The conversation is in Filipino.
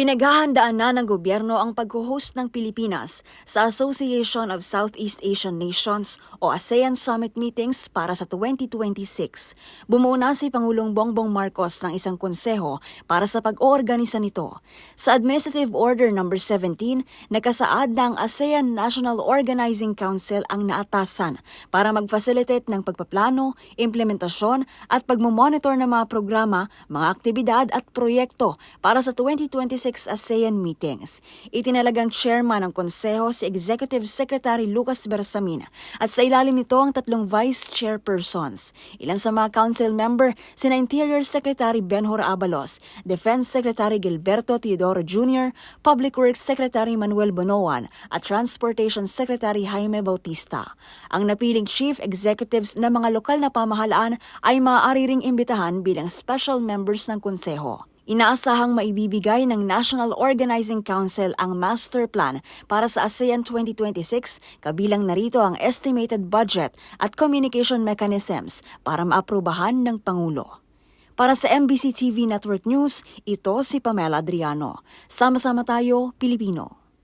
Pinaghahandaan na ng gobyerno ang pag-host ng Pilipinas sa Association of Southeast Asian Nations o ASEAN Summit Meetings para sa 2026. Bumuo na si Pangulong Bongbong Marcos ng isang konseho para sa pag-oorganisa nito. Sa Administrative Order No. 17, nakasaad na ang ASEAN National Organizing Council ang naatasan para mag-facilitate ng pagpaplano, implementasyon at pagmamonitor ng mga programa, mga aktibidad at proyekto para sa 2026 ASEAN meetings. Itinalagang chairman ng konseho si Executive Secretary Lucas Bersamin at sa ilalim nito ang tatlong vice chairpersons. Ilan sa mga council member, sina Interior Secretary Benhur Abalos, Defense Secretary Gilberto Teodoro Jr., Public Works Secretary Manuel Bonoan at Transportation Secretary Jaime Bautista. Ang napiling chief executives ng mga lokal na pamahalaan ay maaari ring imbitahan bilang special members ng konseho. Inaasahang maibibigay ng National Organizing Council ang master plan para sa ASEAN 2026 kabilang narito ang estimated budget at communication mechanisms para maaprubahan ng Pangulo. Para sa MBC TV Network News, ito si Pamela Adriano. Sama-sama tayo, Pilipino.